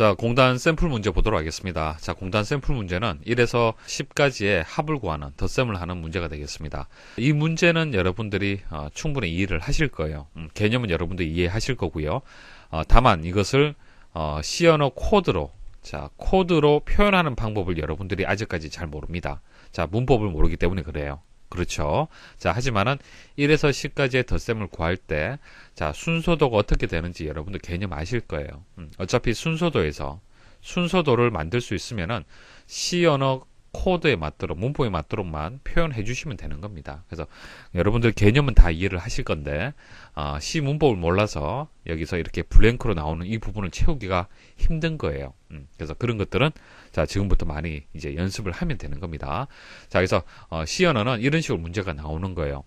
자, 공단 샘플 문제 보도록 하겠습니다. 자, 공단 샘플 문제는 1에서 10까지의 합을 구하는 덧셈을 하는 문제가 되겠습니다. 이 문제는 여러분들이 어, 충분히 이해를 하실 거예요. 음, 개념은 여러분들이 이해하실 거고요. 어, 다만 이것을 어, 언어 코드로 자, 코드로 표현하는 방법을 여러분들이 아직까지 잘 모릅니다. 자, 문법을 모르기 때문에 그래요. 그렇죠. 자, 하지만은 1에서 10까지의 덧셈을 구할 때, 자, 순서도가 어떻게 되는지 여러분들 개념 아실 거예요. 음, 어차피 순서도에서 순서도를 만들 수 있으면은 C 언어 코드에 맞도록 문법에 맞도록만 표현해 주시면 되는 겁니다. 그래서 여러분들 개념은 다 이해를 하실 건데 어, C 문법을 몰라서 여기서 이렇게 블랭크로 나오는 이 부분을 채우기가 힘든 거예요. 음, 그래서 그런 것들은 자 지금부터 많이 이제 연습을 하면 되는 겁니다. 자 그래서 어, C 언어는 이런 식으로 문제가 나오는 거예요.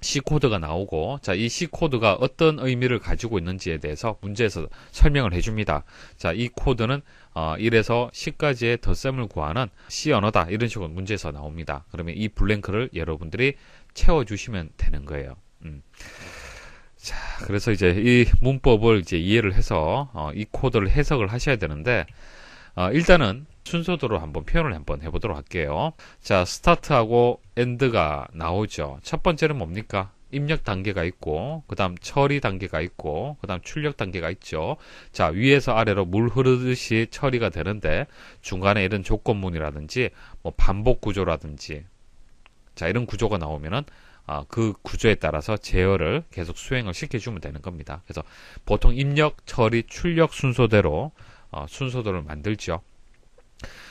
C 코드가 나오고 자 이 C 코드가 어떤 의미를 가지고 있는지에 대해서 문제에서 설명을 해줍니다. 자 이 코드는 어, 1에서 10까지의 덧셈을 구하는 C 언어다 이런 식으로 문제에서 나옵니다. 그러면 이 블랭크를 여러분들이 채워주시면 되는 거예요. 음. 자 그래서 이제 이 문법을 이제 이해를 해서 어, 이 코드를 해석을 하셔야 되는데 어, 일단은 순서대로 한번 표현을 한번 해보도록 할게요. 자, 스타트하고 엔드가 나오죠. 첫 번째는 뭡니까? 입력 단계가 있고, 그 다음 처리 단계가 있고, 그 다음 출력 단계가 있죠. 자, 위에서 아래로 물 흐르듯이 처리가 되는데, 중간에 이런 조건문이라든지, 뭐 반복 구조라든지, 자, 이런 구조가 나오면은, 아, 그 구조에 따라서 제어를 계속 수행을 시켜주면 되는 겁니다. 그래서 보통 입력, 처리, 출력 순서대로 어, 순서도를 만들죠.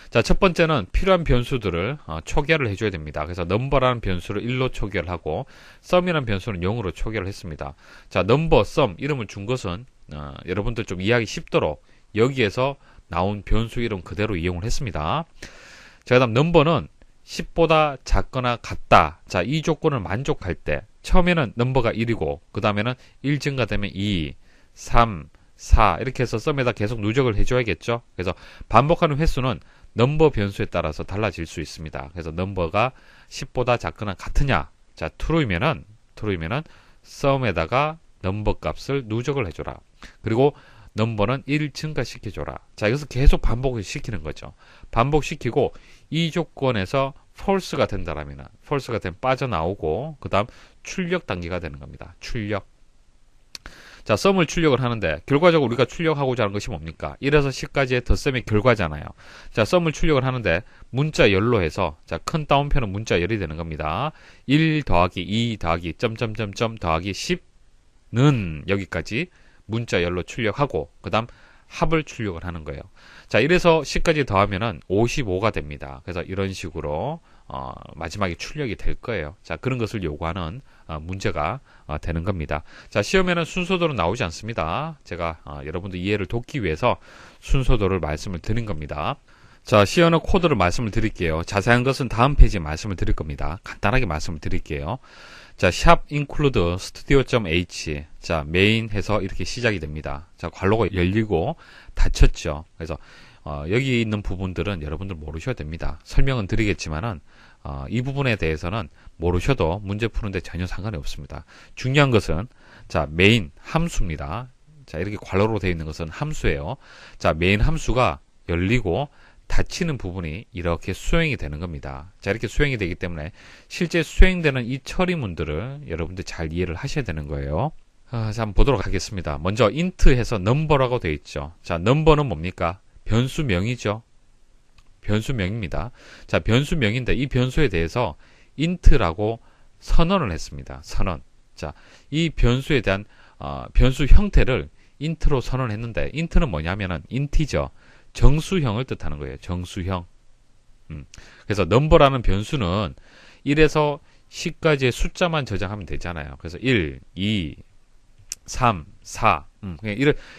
자, 첫 번째는 필요한 변수들을 어, 초기화를 해줘야 됩니다. 그래서 넘버라는 변수를 1로 초기화를 하고 썸이라는 변수는 0으로 초기화를 했습니다. 자, 넘버, 썸 이름을 준 것은 어, 여러분들 좀 이해하기 쉽도록 여기에서 나온 변수 이름 그대로 이용을 했습니다. 자, 그 다음 넘버는 10보다 작거나 같다. 자, 이 조건을 만족할 때 처음에는 넘버가 1이고 그 다음에는 1 증가되면 2, 3, 4 이렇게 해서 썸에다 계속 누적을 해줘야겠죠. 그래서 반복하는 횟수는 넘버 변수에 따라서 달라질 수 있습니다. 그래서 넘버가 10보다 작거나 같으냐? 자, true이면은 true이면은 썸에다가 넘버 값을 누적을 해줘라. 그리고 넘버는 1 증가시켜줘라. 자, 여기서 계속 반복을 시키는 거죠. 반복시키고 이 조건에서 false가 된다라면 false가 되면 빠져나오고 그 다음 출력 단계가 되는 겁니다. 출력. 자, 썸을 출력을 하는데 결과적으로 우리가 출력하고자 하는 것이 뭡니까? 1에서 10까지의 덧셈의 결과잖아요. 자, 썸을 출력을 하는데 문자 열로 해서 자, 큰 따옴표는 문자 열이 되는 겁니다. 1 더하기 2 더하기 점점점점 더하기 10는 여기까지 문자 열로 출력하고 그다음 합을 출력을 하는 거예요. 자, 1에서 10까지 더하면은 55가 됩니다. 그래서 이런 식으로 어, 마지막에 출력이 될 거예요. 자, 그런 것을 요구하는 어, 문제가 어, 되는 겁니다. 자, 시험에는 순서도로 나오지 않습니다. 제가 어, 여러분들 이해를 돕기 위해서 순서도를 말씀을 드린 겁니다. 자, 시연어 코드를 말씀을 드릴게요. 자세한 것은 다음 페이지에 말씀을 드릴 겁니다. 간단하게 말씀을 드릴게요. 자, 샵 include studio.h 자, 메인 해서 이렇게 시작이 됩니다. 자, 괄호가 열리고 닫혔죠. 그래서 어, 여기 있는 부분들은 여러분들 모르셔도 됩니다. 설명은 드리겠지만은 어, 이 부분에 대해서는 모르셔도 문제 푸는데 전혀 상관이 없습니다. 중요한 것은 자 메인 함수입니다. 자 이렇게 괄호로 되어 있는 것은 함수예요. 자 메인 함수가 열리고 닫히는 부분이 이렇게 수행이 되는 겁니다. 자 이렇게 수행이 되기 때문에 실제 수행되는 이 처리문들을 여러분들 잘 이해를 하셔야 되는 거예요. 아, 자 한번 보도록 하겠습니다. 먼저 int 해서 number라고 되어 있죠. 자 number는 뭡니까? 변수명이죠. 변수명입니다. 자, 변수명인데 이 변수에 대해서 int라고 선언을 했습니다. 선언. 자, 이 변수에 대한 어, 변수 형태를 int로 선언했는데 int는 뭐냐면은 인티저 정수형을 뜻하는 거예요. 정수형. 음. 그래서 넘버라는 변수는 1에서 10까지의 숫자만 저장하면 되잖아요. 그래서 1, 2, 3, 4. 음,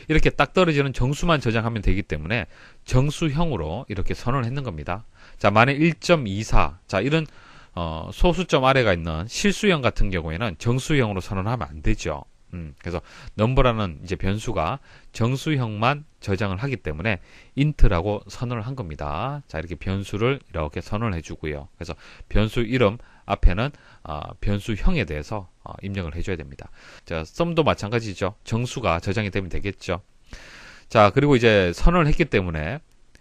이렇게 딱 떨어지는 정수만 저장하면 되기 때문에 정수형으로 이렇게 선언을 했는 겁니다. 자, 만약 1.24. 자, 이런 어, 소수점 아래가 있는 실수형 같은 경우에는 정수형으로 선언하면 안 되죠. 음, 그래서 넘버라는 이제 변수가 정수형만 저장을 하기 때문에 int라고 선언을 한 겁니다. 자, 이렇게 변수를 이렇게 선언을 해주고요. 그래서 변수 이름 앞에는 어, 변수형에 대해서 어, 입력을 해줘야 됩니다. 자, 썸도 마찬가지죠. 정수가 저장이 되면 되겠죠. 자, 그리고 이제 선언을 했기 때문에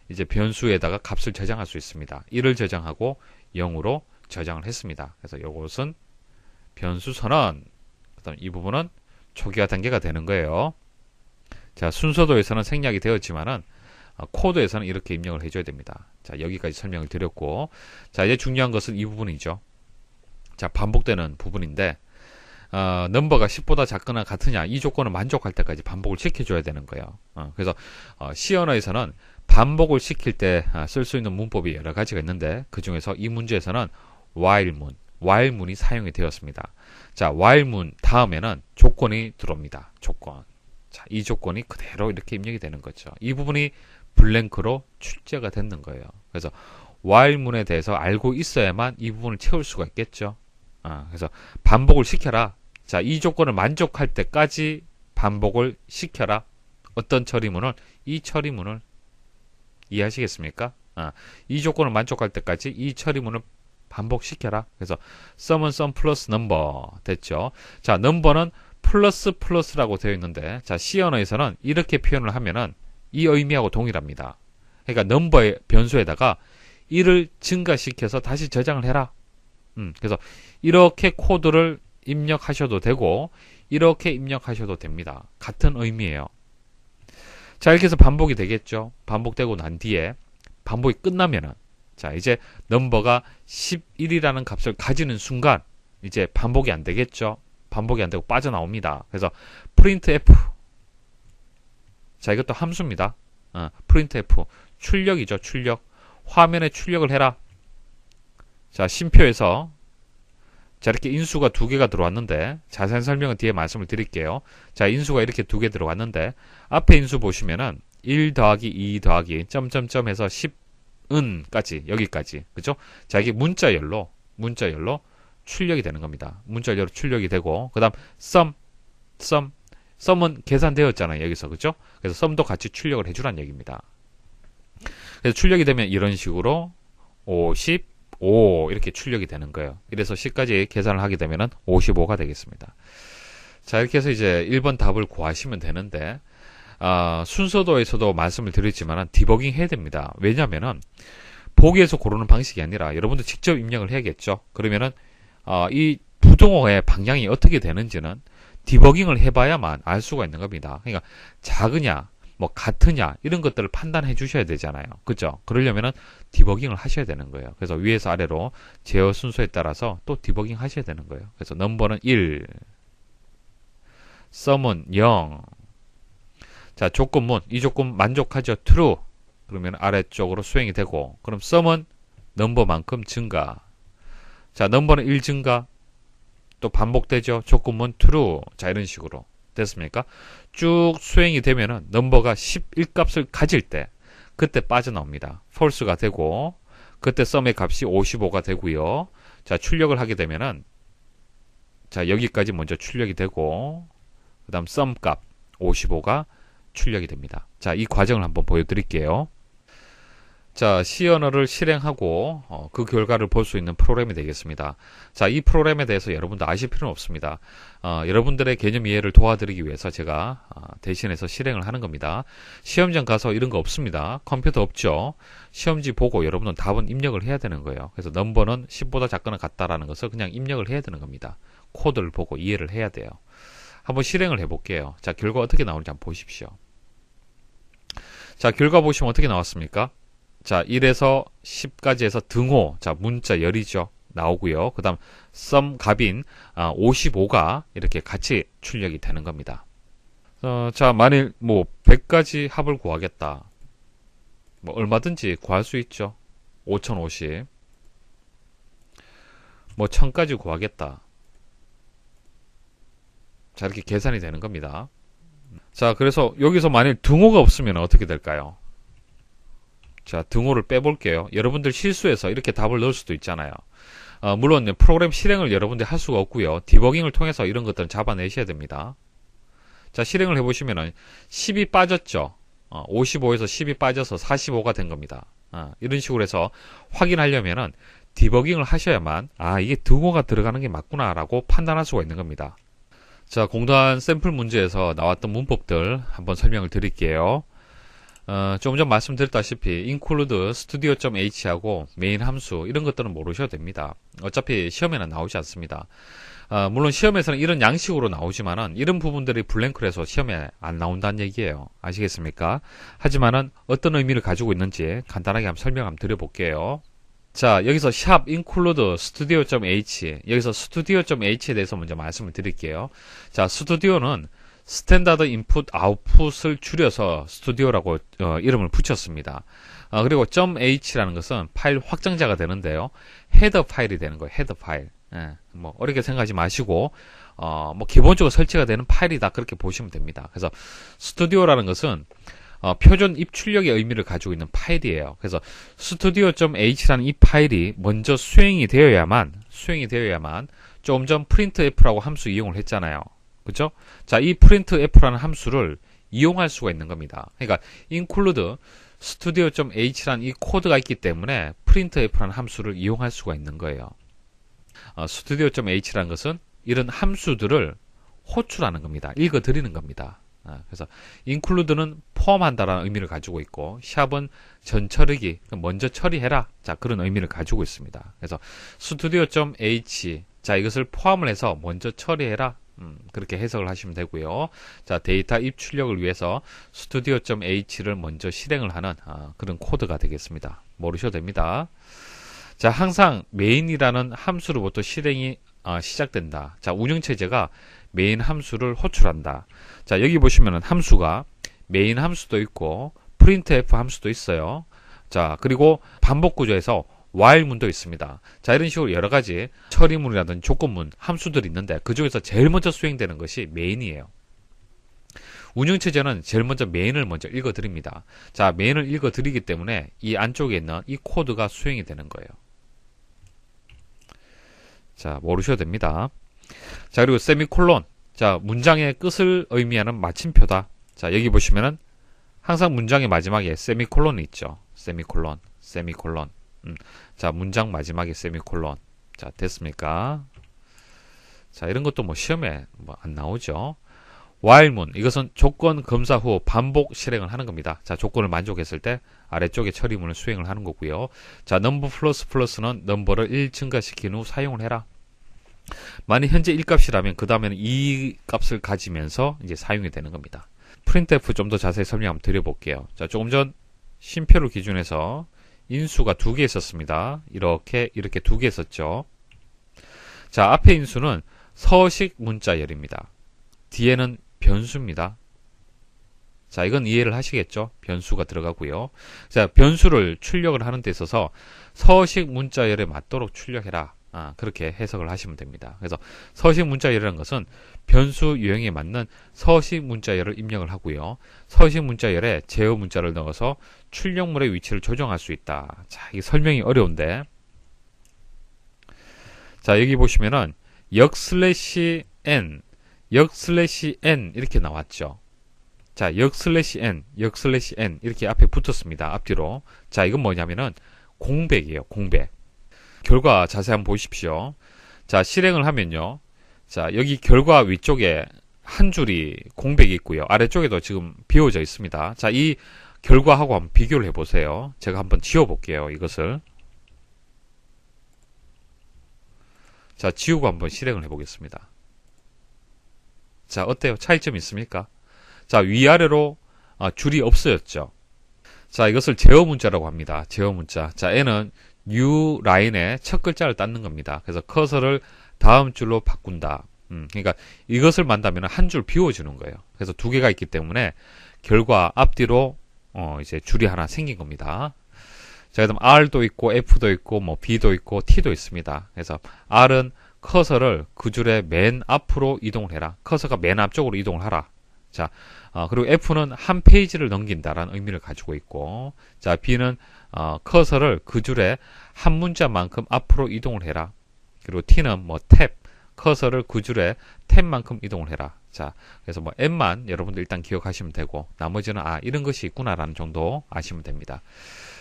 이제 변수에다가 값을 저장할 수 있습니다. 1을 저장하고 0으로 저장을 했습니다. 그래서 이것은 변수 선언. 그다음 이 부분은 초기화 단계가 되는 거예요. 자, 순서도에서는 생략이 되었지만은 어, 코드에서는 이렇게 입력을 해줘야 됩니다. 자, 여기까지 설명을 드렸고, 자, 이제 중요한 것은 이 부분이죠. 자, 반복되는 부분인데, 어, 넘버가 10보다 작거나 같으냐, 이 조건을 만족할 때까지 반복을 시켜줘야 되는 거예요. 어, 그래서, 어, C 언어에서는 반복을 시킬 때 쓸 수 있는 문법이 여러 가지가 있는데, 그 중에서 이 문제에서는 while문, while문이 사용이 되었습니다. 자, while문 다음에는 조건이 들어옵니다. 조건. 자, 이 조건이 그대로 이렇게 입력이 되는 거죠. 이 부분이 블랭크로 출제가 됐는 거예요. 그래서 while문에 대해서 알고 있어야만 이 부분을 채울 수가 있겠죠. 아, 그래서 반복을 시켜라. 자, 이 조건을 만족할 때까지 반복을 시켜라. 어떤 처리문을 이 처리문을 이해하시겠습니까? 아, 이 조건을 만족할 때까지 이 처리문을 반복시켜라. 그래서 sum은 sum 플러스 number 됐죠. 자, number는 플러스 플러스라고 되어 있는데 자, C 언어에서는 이렇게 표현을 하면은 이 의미하고 동일합니다. 그러니까 넘버의 변수에다가 1을 증가시켜서 다시 저장을 해라. 음, 그래서 이렇게 코드를 입력하셔도 되고 이렇게 입력하셔도 됩니다. 같은 의미예요. 자, 이렇게 해서 반복이 되겠죠. 반복되고 난 뒤에 반복이 끝나면은 자, 이제 넘버가 11이라는 값을 가지는 순간 이제 반복이 안 되겠죠. 반복이 안 되고 빠져나옵니다. 그래서 printf 자, 이것도 함수입니다. 어, printf 출력이죠. 출력. 화면에 출력을 해라. 자, 심표에서 자, 이렇게 인수가 두 개가 들어왔는데 자세한 설명은 뒤에 말씀을 드릴게요. 자, 인수가 이렇게 두 개 들어왔는데 앞에 인수 보시면은 1 더하기 2 더하기 점점점 해서 10 은까지 여기까지. 그죠? 자, 이게 문자열로 문자열로 출력이 되는 겁니다. 문자열로 출력이 되고 그다음 sum 썸은 계산되었잖아요. 여기서. 그죠? 그래서 썸도 같이 출력을 해주란 얘기입니다. 그래서 출력이 되면 이런 식으로 55 이렇게 출력이 되는 거예요. 이래서 10까지 계산을 하게 되면 55가 되겠습니다. 자, 이렇게 해서 이제 1번 답을 구하시면 되는데, 어, 순서도에서도 말씀을 드렸지만 디버깅 해야 됩니다. 왜냐면은 보기에서 고르는 방식이 아니라 여러분들 직접 입력을 해야겠죠. 그러면은 어, 이 부동호의 방향이 어떻게 되는지는 디버깅을 해봐야만 알 수가 있는 겁니다. 그러니까 작으냐, 뭐 같으냐 이런 것들을 판단해 주셔야 되잖아요. 그죠? 그러려면은 디버깅을 하셔야 되는 거예요. 그래서 위에서 아래로 제어 순서에 따라서 또 디버깅 하셔야 되는 거예요. 그래서 넘버는 1, 썸은 0. 자, 조건문 이 조건 만족하죠. true. 그러면 아래쪽으로 수행이 되고 그럼 썸은 넘버만큼 증가. 자, 넘버는 1 증가. 또 반복되죠. 조건문 true. 자, 이런 식으로. 됐습니까? 쭉 수행이 되면은 넘버가 11 값을 가질 때 그때 빠져나옵니다. false가 되고 그때 썸의 값이 55가 되고요. 자, 출력을 하게 되면은 자, 여기까지 먼저 출력이 되고 그다음 썸 값 55가 출력이 됩니다. 자, 이 과정을 한번 보여 드릴게요. 자, C 언어를 실행하고 어, 그 결과를 볼 수 있는 프로그램이 되겠습니다. 자, 이 프로그램에 대해서 여러분도 아실 필요는 없습니다. 어, 여러분들의 개념 이해를 도와드리기 위해서 제가 어, 대신해서 실행을 하는 겁니다. 시험장 가서 이런 거 없습니다. 컴퓨터 없죠. 시험지 보고 여러분은 답은 입력을 해야 되는 거예요. 그래서 넘버는 10보다 작거나 같다라는 것을 그냥 입력을 해야 되는 겁니다. 코드를 보고 이해를 해야 돼요. 한번 실행을 해볼게요. 자, 결과 어떻게 나오는지 한번 보십시오. 자, 결과 보시면 어떻게 나왔습니까? 자, 1에서 10까지 해서 등호, 자, 문자 열이죠. 나오고요. 그 다음, 썸 55가 아, 이렇게 같이 출력이 되는 겁니다. 어, 자, 만일 뭐 100가지 합을 구하겠다. 뭐 얼마든지 구할 수 있죠. 5050. 뭐 1000까지 구하겠다. 자, 이렇게 계산이 되는 겁니다. 자, 그래서 여기서 만일 등호가 없으면 어떻게 될까요? 자, 등호를 빼볼게요. 여러분들 실수해서 이렇게 답을 넣을 수도 있잖아요. 어, 물론 프로그램 실행을 여러분들이 할 수가 없고요. 디버깅을 통해서 이런 것들은 잡아내셔야 됩니다. 자, 실행을 해보시면은 10이 빠졌죠. 어, 55에서 10이 빠져서 45가 된 겁니다. 어, 이런 식으로 해서 확인하려면은 디버깅을 하셔야만 아 이게 등호가 들어가는 게 맞구나라고 판단할 수가 있는 겁니다. 자, 공단 샘플 문제에서 나왔던 문법들 한번 설명을 드릴게요. 어, 조금 전 말씀드렸다시피 include studio.h하고 메인 함수 이런 것들은 모르셔도 됩니다. 어차피 시험에는 나오지 않습니다. 어, 물론 시험에서는 이런 양식으로 나오지만은 이런 부분들이 블랭크에서 시험에 안 나온다는 얘기예요. 아시겠습니까? 하지만은 어떤 의미를 가지고 있는지 간단하게 한번 설명 한번 드려볼게요. 자, 여기서 샵 include studio.h 여기서 studio.h에 대해서 먼저 말씀을 드릴게요. 자, 스튜디오는 스탠다드 인풋 아웃풋을 줄여서 스튜디오라고 어, 이름을 붙였습니다. 어, 그리고 .h라는 것은 파일 확장자가 되는데요. 헤더 파일이 되는 거예요. 헤더 파일. 예, 뭐 어렵게 생각하지 마시고 어, 뭐 기본적으로 설치가 되는 파일이다 그렇게 보시면 됩니다. 그래서 스튜디오라는 것은 어, 표준 입출력의 의미를 가지고 있는 파일이에요. 그래서 studio.h라는 이 파일이 먼저 수행이 되어야만 수행이 되어야만 조금 전 printf라고 함수 이용을 했잖아요. 그죠? 자, 이 printf라는 함수를 이용할 수가 있는 겁니다. 그러니까 include studio.h라는 이 코드가 있기 때문에 printf라는 함수를 이용할 수가 있는 거예요. 어, studio.h라는 것은 이런 함수들을 호출하는 겁니다. 읽어 드리는 겁니다. 아, 그래서 include는 포함한다라는 의미를 가지고 있고 샵은 전 처리기 먼저 처리해라 자 그런 의미를 가지고 있습니다. 그래서 studio.h 자 이것을 포함을 해서 먼저 처리해라 음, 그렇게 해석을 하시면 되고요. 자 데이터 입출력을 위해서 studio.h를 먼저 실행을 하는 아, 그런 코드가 되겠습니다. 모르셔도 됩니다. 자 항상 메인이라는 함수로부터 실행이 아, 시작된다. 자 운영체제가 메인 함수를 호출한다. 자, 여기 보시면은 함수가 메인 함수도 있고 printf 함수도 있어요. 자, 그리고 반복 구조에서 while문도 있습니다. 자, 이런 식으로 여러 가지 처리문이라든지 조건문, 함수들이 있는데 그 중에서 제일 먼저 수행되는 것이 메인이에요. 운영체제는 제일 먼저 메인을 먼저 읽어드립니다. 자, 메인을 읽어드리기 때문에 이 안쪽에 있는 이 코드가 수행이 되는 거예요. 자, 모르셔도 됩니다. 자, 그리고 세미콜론. 자, 문장의 끝을 의미하는 마침표다. 자, 여기 보시면은 항상 문장의 마지막에 세미콜론이 있죠. 세미콜론, 세미콜론. 음. 자, 문장 마지막에 세미콜론. 자, 됐습니까? 자, 이런 것도 뭐 시험에 뭐 안 나오죠. While문 이것은 조건 검사 후 반복 실행을 하는 겁니다. 자, 조건을 만족했을 때 아래쪽에 처리문을 수행을 하는 거고요. 자, 넘버 플러스 플러스는 넘버를 1 증가시킨 후 사용을 해라. 만약 현재 1값이라면 그 다음에는 2 값을 가지면서 이제 사용이 되는 겁니다. printf 좀 더 자세히 설명 한번 드려볼게요. 자, 조금 전 심표를 기준해서 인수가 두 개 있었습니다. 이렇게 이렇게 두 개 있었죠. 자, 앞에 인수는 서식 문자열입니다. 뒤에는 변수입니다. 자, 이건 이해를 하시겠죠? 변수가 들어가고요. 자, 변수를 출력을 하는 데 있어서 서식 문자열에 맞도록 출력해라. 아, 그렇게 해석을 하시면 됩니다. 그래서 서식 문자열이라는 것은 변수 유형에 맞는 서식 문자열을 입력을 하고요. 서식 문자열에 제어 문자를 넣어서 출력물의 위치를 조정할 수 있다. 자, 이게 설명이 어려운데. 자, 여기 보시면은 역 슬래시 n, 역 슬래시 n 이렇게 나왔죠. 자, 역 슬래시 n, 역 슬래시 n 이렇게 앞에 붙었습니다. 앞뒤로. 자, 이건 뭐냐면은 공백이에요. 공백. 결과 자세히 한번 보십시오. 자, 실행을 하면요. 자, 여기 결과 위쪽에 한 줄이 공백이 있고요. 아래쪽에도 지금 비워져 있습니다. 자, 이 결과하고 한번 비교를 해 보세요. 제가 한번 지워 볼게요. 이것을. 자, 지우고 한번 실행을 해 보겠습니다. 자, 어때요? 차이점이 있습니까? 자, 위아래로 아, 줄이 없어졌죠. 자, 이것을 제어 문자라고 합니다. 제어 문자. 자, n은 new 라인의 첫 글자를 닦는 겁니다. 그래서 커서를 다음 줄로 바꾼다. 음, 그러니까 이것을 만다면 한 줄 비워주는 거예요. 그래서 두 개가 있기 때문에 결과 앞뒤로 어, 이제 줄이 하나 생긴 겁니다. 자, 그다음 R도 있고 F도 있고 뭐 B도 있고 T도 있습니다. 그래서 R은 커서를 그 줄의 맨 앞으로 이동을 해라. 커서가 맨 앞쪽으로 이동을 하라. 자, 어, 그리고 F는 한 페이지를 넘긴다라는 의미를 가지고 있고, 자, B는 어, 커서를 그 줄에 한 문자만큼 앞으로 이동을 해라. 그리고 T는 뭐 탭, 커서를 그 줄에 탭만큼 이동을 해라. 자, 그래서 뭐 M만 여러분들 일단 기억하시면 되고, 나머지는 아, 이런 것이 있구나라는 정도 아시면 됩니다.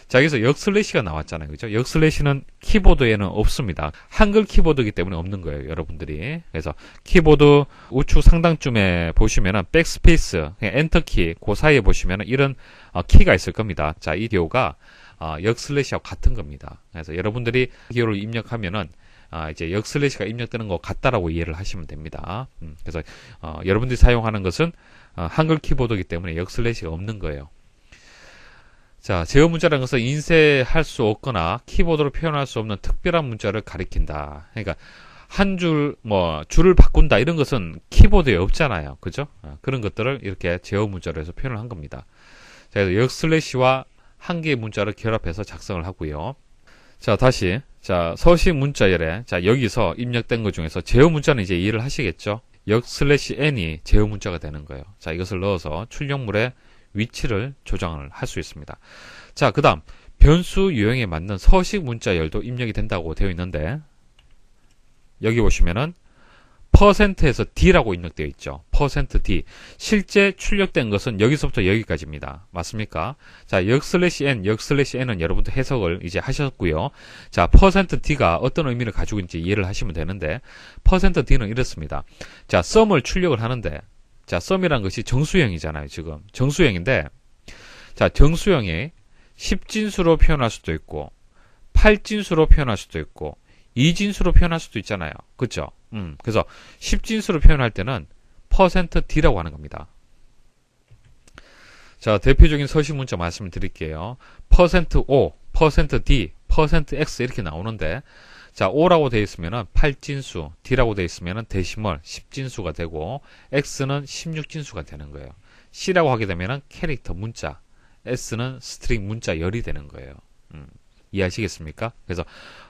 자, 여기서 역슬래시가 나왔잖아요. 그죠? 역슬래시는 키보드에는 없습니다. 한글 키보드이기 때문에 없는 거예요, 여러분들이. 그래서 키보드 우측 상단쯤에 보시면은 백스페이스, 그냥 엔터 키, 그 사이에 보시면은 이런 어, 키가 있을 겁니다. 자, 이 기호가 어, 역슬래시하고 같은 겁니다. 그래서 여러분들이 기호를 입력하면은 아, 이제 역슬래시가 입력되는 것 같다라고 이해를 하시면 됩니다. 음, 그래서 어, 여러분들이 사용하는 것은 어, 한글 키보드이기 때문에 역슬래시가 없는 거예요. 자, 제어 문자라는 것은 인쇄할 수 없거나 키보드로 표현할 수 없는 특별한 문자를 가리킨다. 그러니까 한 줄, 뭐, 줄을 바꾼다 이런 것은 키보드에 없잖아요. 그죠? 어, 그런 것들을 이렇게 제어 문자로 해서 표현을 한 겁니다. 자, 그래서 역 슬래시와 한 개의 문자를 결합해서 작성을 하고요. 자, 다시. 자, 서식 문자열에, 자, 여기서 입력된 것 중에서 제어 문자는 이제 이해를 하시겠죠? 역 슬래시 n이 제어 문자가 되는 거예요. 자, 이것을 넣어서 출력물의 위치를 조정을 할 수 있습니다. 자, 그 다음, 변수 유형에 맞는 서식 문자 열도 입력이 된다고 되어 있는데, 여기 보시면은, 퍼센트에서 D라고 입력되어 있죠. 퍼센트 %D. 실제 출력된 것은 여기서부터 여기까지입니다. 맞습니까? 자, 역 슬래시 N, 역 슬래시 N은 여러분들 해석을 이제 하셨고요. 자, 퍼센트 %D가 어떤 의미를 가지고 있는지 이해를 하시면 되는데, 퍼센트 %D는 이렇습니다. 자, 썸을 출력을 하는데, 자, 썸이란 것이 정수형이잖아요, 지금. 정수형인데, 자, 정수형이 10진수로 표현할 수도 있고, 8진수로 표현할 수도 있고, 2진수로 표현할 수도 있잖아요. 그쵸? 음, 그래서 10진수로 표현할 때는 %D라고 하는 겁니다. 자, 대표적인 서식 문자 말씀을 드릴게요. %O, %D, %X 이렇게 나오는데, 자, O라고 되어 있으면은 8진수, D라고 되어 있으면은 데시멀 10진수가 되고, X는 16진수가 되는 거예요. C라고 하게 되면은 캐릭터 문자, S는 스트링 문자 열이 되는 거예요. 음, 이해하시겠습니까? 그래서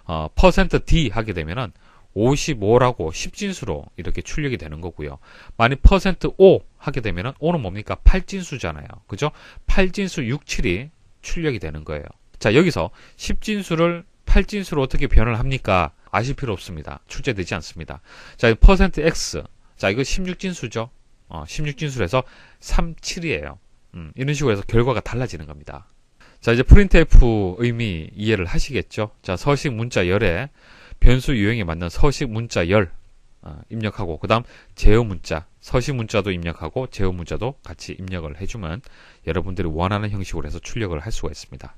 어, %D 하게 되면은 55라고 10진수로 이렇게 출력이 되는 거고요. 만약 퍼센트 %O 하게 되면은 O는 뭡니까? 8진수잖아요. 그죠? 8진수 67이 출력이 되는 거예요. 자, 여기서 10진수를 8진수로 어떻게 변을 합니까? 아실 필요 없습니다. 출제되지 않습니다. 자, 퍼센트 %X. 자, 이거 16진수죠? 어, 16진수에서 37이에요. 음, 이런 식으로 해서 결과가 달라지는 겁니다. 자, 이제 프린트F 의미 이해를 하시겠죠? 자, 서식 문자 열에 변수 유형에 맞는 서식 문자 열 어, 입력하고, 그 다음 제어 문자, 서식 문자도 입력하고, 제어 문자도 같이 입력을 해주면 여러분들이 원하는 형식으로 해서 출력을 할 수가 있습니다.